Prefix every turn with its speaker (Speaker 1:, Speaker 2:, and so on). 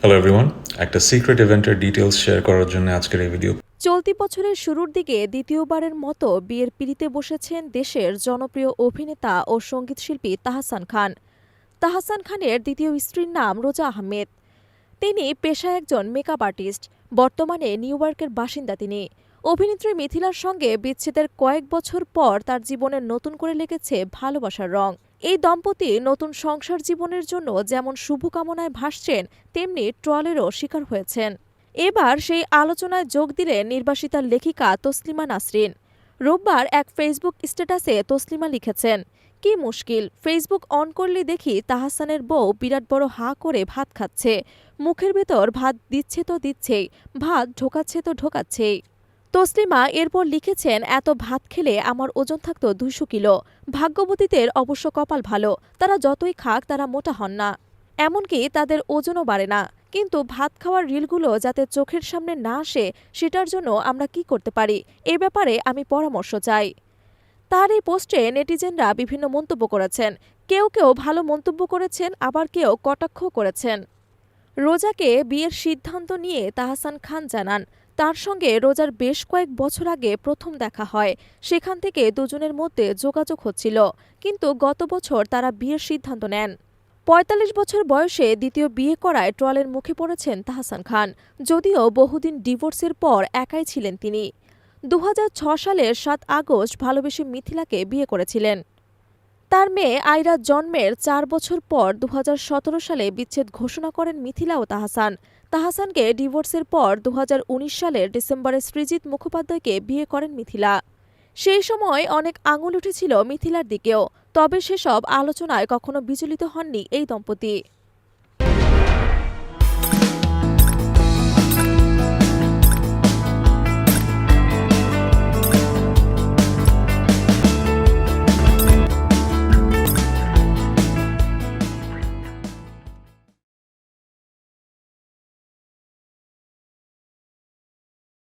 Speaker 1: Hello everyone একটা secret ইভেন্টের details share করার জন্য আজকের এই ভিডিও
Speaker 2: চলতি বছরের শুরুর দিকে দ্বিতীয়বারের মতো বিয়ের পিড়িতে বসেছেন দেশের জনপ্রিয় অভিনেতা ও সঙ্গীতশিল্পী তাহসান খান। তাহসান খানের দ্বিতীয় স্ত্রীর নাম রোজা আহমেদ। তিনি পেশায় একজন মেকআপ আর্টিস্ট বর্তমানে নিউ ইয়র্কের বাসিন্দা তিনি। অভিনেত্রী মিথিলার সঙ্গে বিচ্ছেদের কয়েক বছর পর তার জীবনে নতুন করে লেগেছে ভালোবাসার রং। এই দম্পতি নতুন সংসার জীবনের জন্য যেমন শুভকামনায় ভাসছেন, তেমনি ট্রলেরও শিকার হয়েছেন। এবার সেই আলোচনায় যোগ দিলেন নির্বাসিতার লেখিকা তসলিমা নাসরিন। রোববার এক ফেসবুক স্ট্যাটাসে তসলিমা লিখেছেন, কি মুশকিল, ফেসবুক অন করলে দেখি তাহাসানের বউ বিরাট বড় হা করে ভাত খাচ্ছে। মুখের ভেতর ভাত দিচ্ছে তো দিচ্ছেই, ভাত ঢোকাচ্ছে তো ঢোকাচ্ছেই। তসলিমা এরপর লিখেছেন, এত ভাত খেলে আমার ওজন থাকত দুইশো কিলো। ভাগ্যবতীদের অবশ্য কপাল ভালো। তারা যতই খাক, তারা মোটা হন না। এমনকি তাদের ওজনও বাড়ে না। কিন্তু ভাত খাওয়ার রিলগুলো যাতে চোখের সামনে না আসে, সেটার জন্য আমরা কি করতে পারি? এ ব্যাপারে আমি পরামর্শ চাই। তার এই পোস্টে নেটিজেনরা বিভিন্ন মন্তব্য করেছেন। কেউ কেউ ভালো মন্তব্য করেছেন, আবার কেউ কটাক্ষ করেছেন। রোজাকে বিয়ের সিদ্ধান্ত নিয়ে তাহসান খান জানান তার সঙ্গে রোজার বেশ কয়েক বছর আগে প্রথম দেখা হয়। সেখান থেকে দুজনের মধ্যে যোগাযোগ হচ্ছিল, কিন্তু গত বছর তারা বিয়ের সিদ্ধান্ত নেন। পঁয়তাল্লিশ বছর বয়সে দ্বিতীয় বিয়ে করায় ট্রলের মুখে পড়েছেন তাহসান খান, যদিও বহুদিন ডিভোর্সের পর একাই ছিলেন তিনি। দু সালের সাত আগস্ট ভালোবেসে মিথিলাকে বিয়ে করেছিলেন। তার মেয়ে আইরা জন্মের চার বছর পর দু হাজার সতেরো সালে বিচ্ছেদ ঘোষণা করেন মিথিলা ও তাহাসান। তাহাসানকে ডিভোর্সের পর দুহাজার উনিশ সালের ডিসেম্বরে সৃজিত মুখোপাধ্যায়কে বিয়ে করেন মিথিলা। সেই সময় অনেক আঙুল উঠেছিল মিথিলার দিকেও, তবে সেসব আলোচনায় কখনো বিচলিত হননি এই দম্পতি।